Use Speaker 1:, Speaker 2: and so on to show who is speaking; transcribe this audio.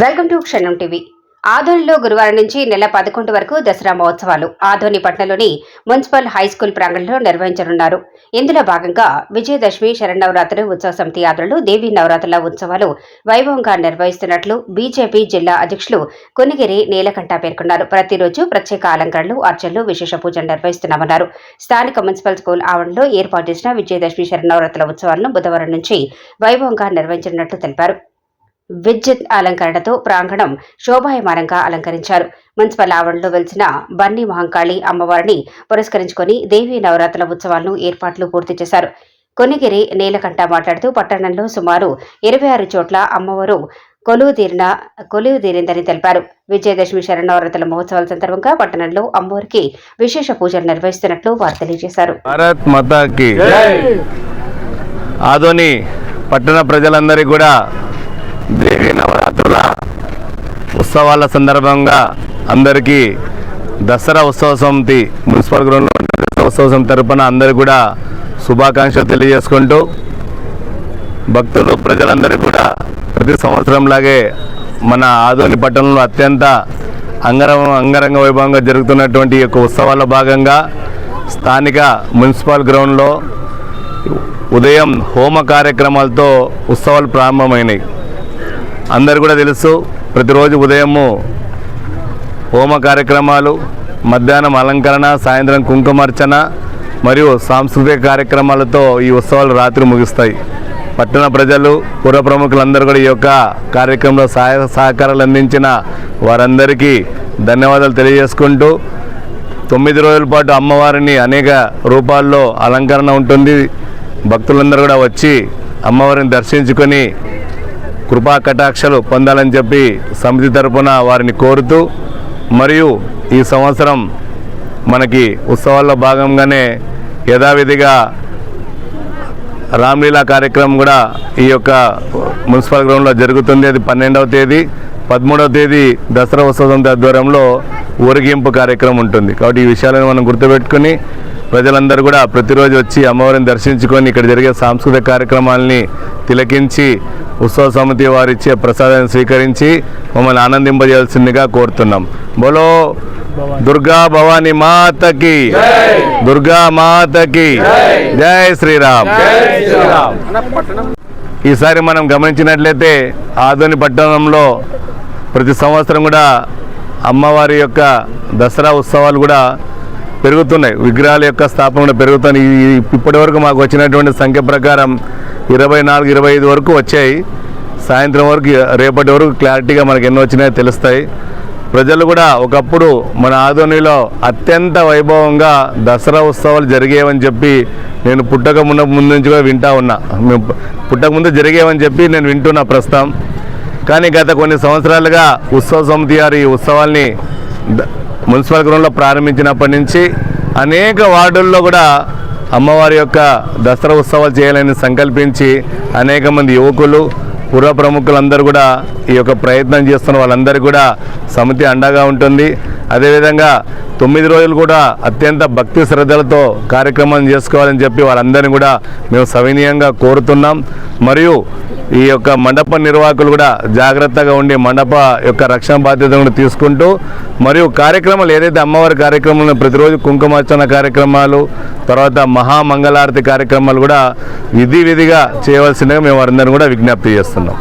Speaker 1: Welcome to Kshanam TV. ఆధోనిలో గురువారం నుంచి నెల పదకొండు వరకు దసరా మహోత్సవాలు ఆధోని పట్టణంలోని మున్సిపల్ హై స్కూల్ ప్రాంగణంలో నిర్వహించనున్నారు. ఇందులో భాగంగా విజయదశమి శరణవరాత్రి ఉత్సవ సమితి ఆధ్వర్యంలో దేవీ నవరాత్రుల ఉత్సవాలు వైభవంగా నిర్వహిస్తున్నట్లు బీజేపీ జిల్లా అధ్యక్షులు కొనిగిరి నీలకంఠ పేర్కొన్నారు. ప్రతిరోజు ప్రత్యేక అలంకరణలు అర్చనలు విశేష పూజలు నిర్వహిస్తున్నామన్నారు. స్థానిక మున్సిపల్ స్కూల్ ఆవరణలో ఏర్పాటు చేసిన విజయదశమి శరణవరాత్రుల ఉత్సవాలను బుధవారం నుంచి వైభవంగా నిర్వహించనున్నట్లు తెలిపారు. విద్యుత్ అలంకరణతో ప్రాంగణం శోభాయమానంగా అలంకరించారు. మున్సిపల్ ఆవరణలో వెలిసిన బన్నీ మహంకాళి అమ్మవారిని పురస్కరించుకొని దేవీ నవరాత్రుల ఉత్సవాలను ఏర్పాట్లు పూర్తి చేశారు. కొనిగిరి నీలకంఠ మాట్లాడుతూ పట్టణంలో సుమారు ఇరవై ఆరు చోట్ల అమ్మవారు కొలువు తీరిన కొలువు తీరిందని తెలిపారు. విజయదశమి శరణవరాత్రుల మహోత్సవాల సందర్భంగా పట్టణంలో అమ్మవారికి విశేష పూజలు నిర్వహిస్తున్నట్లు వారు తెలియజేశారు.
Speaker 2: భారత్ మాతాకి ఆదోని పట్టణ ప్రజలందరికీ కూడా దేవి నవరాత్రుల. ఉత్సవాల సందర్భంగా అందరికీ దసరా ఉత్సవ సమితి మున్సిపల్ గ్రౌండ్లో దసరా ఉత్సవ సమితి తరపున అందరు కూడా శుభాకాంక్షలు తెలియజేసుకుంటూ భక్తులు ప్రజలందరూ కూడా ప్రతి సంవత్సరంలాగే మన ఆదోని పట్టణంలో అత్యంత అంగరంగ అంగరంగ వైభవంగా జరుగుతున్నటువంటి యొక్క ఉత్సవాల్లో భాగంగా స్థానిక మున్సిపల్ గ్రౌండ్లో ఉదయం హోమ కార్యక్రమాలతో ఉత్సవాలు ప్రారంభమైనాయి. అందరు కూడా తెలుసు ప్రతిరోజు ఉదయము హోమ కార్యక్రమాలు మధ్యాహ్నం అలంకరణ సాయంత్రం కుంకుమార్చన మరియు సాంస్కృతిక కార్యక్రమాలతో ఈ ఉత్సవాలు రాత్రి ముగుస్తాయి. పట్టణ ప్రజలు పుర ప్రముఖులందరూ కూడా ఈ యొక్క కార్యక్రమంలో సహాయ సహకారాలు అందించిన వారందరికీ ధన్యవాదాలు తెలియజేసుకుంటూ తొమ్మిది రోజుల పాటు అమ్మవారిని అనేక రూపాల్లో అలంకరణ ఉంటుంది. భక్తులందరూ కూడా వచ్చి అమ్మవారిని దర్శించుకొని కృపా కటాక్షలు పొందాలని చెప్పి సమితి తరపున వారిని కోరుతూ మరియు ఈ సంవత్సరం మనకి ఉత్సవాల్లో భాగంగానే యథావిధిగా రామ్లీలా కార్యక్రమం కూడా ఈ యొక్క మున్సిపల్ గ్రౌండ్లో జరుగుతుంది. అది పన్నెండవ తేదీ పదమూడవ తేదీ దసరా ఉత్సవ సమితి ఆధ్వర్యంలో ఊరేగింపు కార్యక్రమం ఉంటుంది. కాబట్టి ఈ విషయాలను మనం గుర్తుపెట్టుకుని ప్రజలందరూ కూడా ప్రతిరోజు వచ్చి అమ్మవారిని దర్శించుకొని ఇక్కడ జరిగే సాంస్కృతిక కార్యక్రమాలని తిలకించి ఉత్సవ సమితి వారు ఇచ్చే ప్రసాదాన్ని స్వీకరించి మమ్మల్ని ఆనందింపజేయాల్సిందిగా కోరుతున్నాం. బోలో దుర్గా భవాని మాతకి దుర్గా మాతకి జై శ్రీరామ్. ఈసారి మనం గమనించినట్లయితే ఆదోని పట్టణంలో ప్రతి సంవత్సరం కూడా అమ్మవారి యొక్క దసరా ఉత్సవాలు కూడా పెరుగుతున్నాయి. విగ్రహాల యొక్క స్థాపన పెరుగుతున్నాయి. ఇప్పటి వరకు మాకు వచ్చినటువంటి సంఖ్య ప్రకారం ఇరవై నాలుగు ఇరవై ఐదు వరకు వచ్చాయి. సాయంత్రం వరకు రేపటి వరకు క్లారిటీగా మనకు ఎన్ని వచ్చినాయో తెలుస్తాయి. ప్రజలు కూడా ఒకప్పుడు మన ఆధోనిలో అత్యంత వైభవంగా దసరా ఉత్సవాలు జరిగేవని చెప్పి నేను పుట్టక ముందు ముందు నుంచి కూడా వింటా ఉన్నా. మేము పుట్టక ముందు జరిగేవని చెప్పి నేను వింటున్నా ప్రస్తుతం. కానీ గత కొన్ని సంవత్సరాలుగా ఉత్సవ సమితి గారు ఈ ఉత్సవాల్ని మున్సిపల్ గ్రౌండ్లో ప్రారంభించినప్పటి నుంచి అనేక వార్డుల్లో కూడా అమ్మవారి యొక్క దసరా ఉత్సవాలు చేయాలని సంకల్పించి అనేక మంది యువకులు పూర్వ ప్రముఖులందరూ కూడా ఈ యొక్క ప్రయత్నం చేస్తున్న వాళ్ళందరూ కూడా సమితి అండగా ఉంటుంది. అదేవిధంగా తొమ్మిది రోజులు కూడా అత్యంత భక్తి శ్రద్ధలతో కార్యక్రమం చేసుకోవాలని చెప్పి వాళ్ళందరినీ కూడా మేము సవినీయంగా కోరుతున్నాం. మరియు ఈ యొక్క మండప నిర్వాహకులు కూడా జాగ్రత్తగా ఉండి మండప యొక్క రక్షణ బాధ్యతను తీసుకుంటూ మరియు కార్యక్రమాలు ఏదైతే అమ్మవారి కార్యక్రమాలు ప్రతిరోజు కుంకుమార్చన కార్యక్రమాలు తర్వాత మహామంగళారతి కార్యక్రమాలు కూడా విధి విధిగా చేయవలసిందిగా మేము వారందరినీ కూడా విజ్ఞప్తి చేస్తున్నాం.